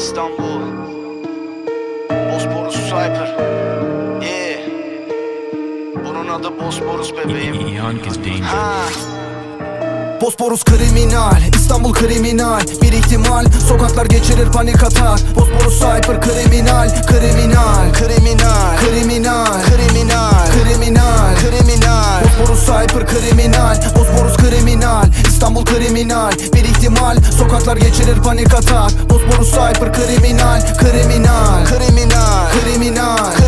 İstanbul. Bosporus Cyper Yeah Bunun adı Bosporus bebeğim. Young is dangerous. Ha. Bosporus kriminal, İstanbul kriminal. Bir ihtimal, sokaklar geçirir panik atar. Bosporus cyber kriminal, kriminal Kriminal Geçirir panik atar Bosporus cyber kriminal, kriminal. Kriminal. Kriminal,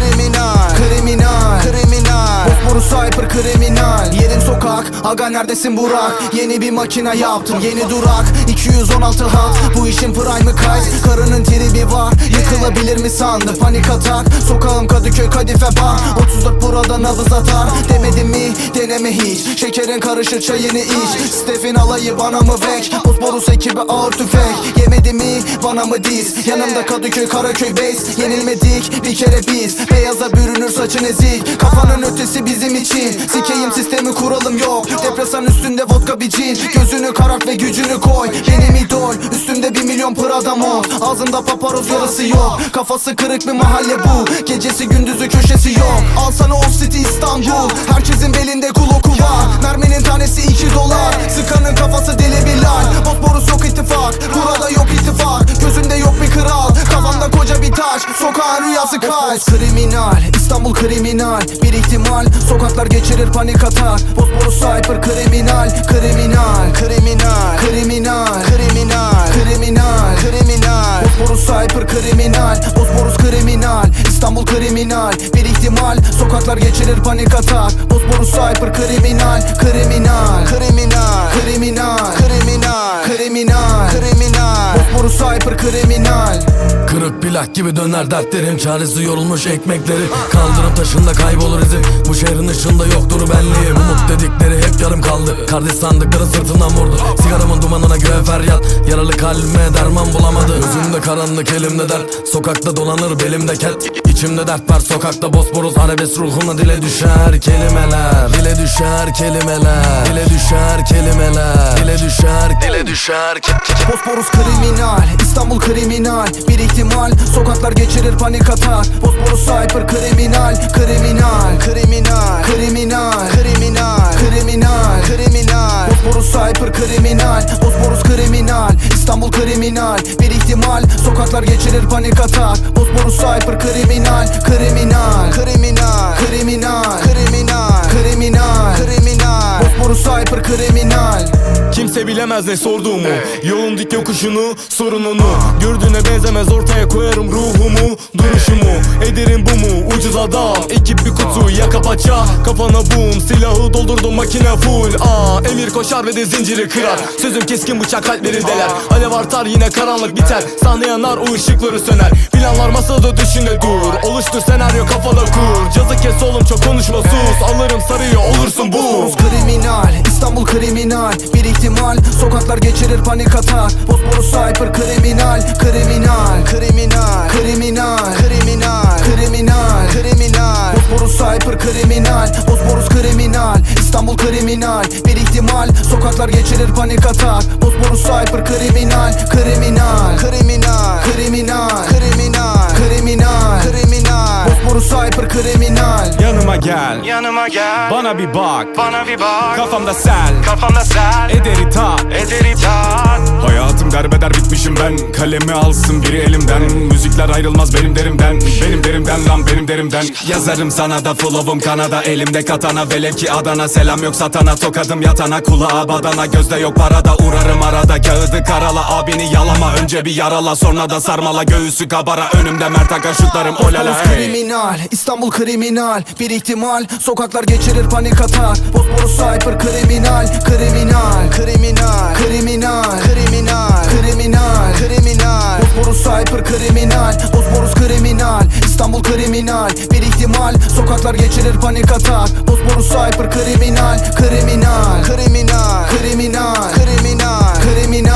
cyber kriminal Yerim sokak. Aga neredesin Burak? Yeni bir makine yaptım yeni durak. 216 hat Bu işin prime'ı kays Karının tribi var Yıkılabilir mi sandı panik atak Sokağım Kadıköy Kadife Bar 34 burada nabız atar. Demedim mi deneme hiç. Şekerin karışır çayını iç. Stefin alayı bana mı vek? Bosporus ekibi ağır tüfek. Yemedi mi bana mı diz Yanımda Kadıköy Karaköy base. Yenilmedik bir kere biz. Beyaza bürünür saçın ezik. Kafanın ötesi bizim için Sikeyim sistemi kuralım yok. Depresan üstünde vodka bir cin. Gözünü karart ve gücünü koy. Benim idol üstümde bir milyon pırada mod Ağzımda paparoz yarısı yok. Kafası kırık bir mahalle bu. Gecesi gündüzü köşesi yok. Al sana Old City İstanbul. Herkesin belinde kuloku var. Merminin tanesi 2 dolar. Sıkanın kafası deli bir lal Kaç. Kriminal İstanbul kriminal. Bir ihtimal Sokaklar geçirir panik atar. Bosporus cyber kriminal Kriminal. Kriminal. Kriminal. Kriminal. Kriminal. Kriminal. Bosporus cyber kriminal. Bosporus kriminal. İstanbul kriminal. Bir ihtimal Sokaklar geçirir panik atar. Bosporus cyber kriminal. Kriminal. Kriminal. Kriminal. Kriminal. Kriminal. Kriminal. Bosporus cyber kriminal Kırık plak gibi döner dertlerim. Çaresi yorulmuş ekmekleri. Kaldırım taşında kaybolur izim. Bu şehrin ışığında yoktur benliğim. Umut dedikleri hep yarım kaldı. Kardeş sandıkları sırtından vurdu. Sigaramın dumanına göğe feryat. Yaralı kalbime derman bulamadı. Gözümde karanlık elimde dert. Sokakta dolanır belimde ket. İçimde dert var. Sokakta bosporus Arabesk ruhuna dile düşer kelimeler. Dile düşer kelimeler. Dile düşer kelimeler düşer. Bosporus kriminal İstanbul kriminal. Bir ihtimal Sokaklar geçirir panik atar. Bosporus cyber kriminal Kriminal. Kriminal. Kriminal. Kriminal. Kriminal. Kriminal. Bosporus cyber kriminal Bosporus kriminal. İstanbul kriminal. Bir ihtimal Sokaklar geçirir panik atar. Bosporus cyber kriminal Kriminal Kriminal. Kriminal kriminal. Kimse bilemez ne sorduğumu. Yolun dik yokuşunu, sorununu. Gördüğüne benzemez ortaya koyarım ruhumu Duruşumu, ederim bu mu? Ucuz adam, ekip bir kutu Yaka paça, kafana boom Silahı doldurdum makine full. Aa, Emir koşar ve de zinciri kırar. Sözüm keskin bıçak kalpleri deler. Alev artar yine karanlık biter. Sahne yanar o ışıkları söner. Planlar masada düşüne dur. Oluştur senaryo kafada kur. Cazı kes oğlum çok konuşma sus. Alırım sarıyor olursun bu kriminal kriminal. Bir ihtimal Sokaklar geçirir panik atar. Bosporus cyber kriminal Kriminal. Kriminal. Kriminal. Kriminal. Kriminal. Kriminal. Bosporus cyber kriminal Bosporus kriminal. İstanbul kriminal. Bir ihtimal Sokaklar geçirir panik atar. Bosporus cyber kriminal Kriminal gel. Yanıma gel. Bana bir bak. Bana bir bak. Kafamda sel. Kafamda sen Eder itaat Eder itaat Hayatım derbeder bitmişim ben. Kalemi alsın biri elimden. Müzikler ayrılmaz benim derimden. Benim derimden lan benim derimden. Yazarım sana da flow'um kanada. Elimde katana velev ki Adana. Selam yok satana. Tokadım yatana Kulağa badana. Gözde yok parada. Uğrarım arada. Kağıdı karala. Abini yalama. Önce bir yarala. Sonra da sarmala. Göğüsü kabara. Önümde mert aga şutlarım olala hey. kriminal. İstanbul kriminal. Bir ihtimal. Sokaklar geçirir panik atar. Bosporus cyber kriminal Kriminal. Kriminal Kriminal Kriminal Kriminal Kriminal. Bosporus cyber kriminal Bosporus kriminal. İstanbul kriminal Bir ihtimal. Sokaklar geçirir panik atar. Bosporus cyber kriminal. Kriminal Kriminal Kriminal Kriminal Kriminal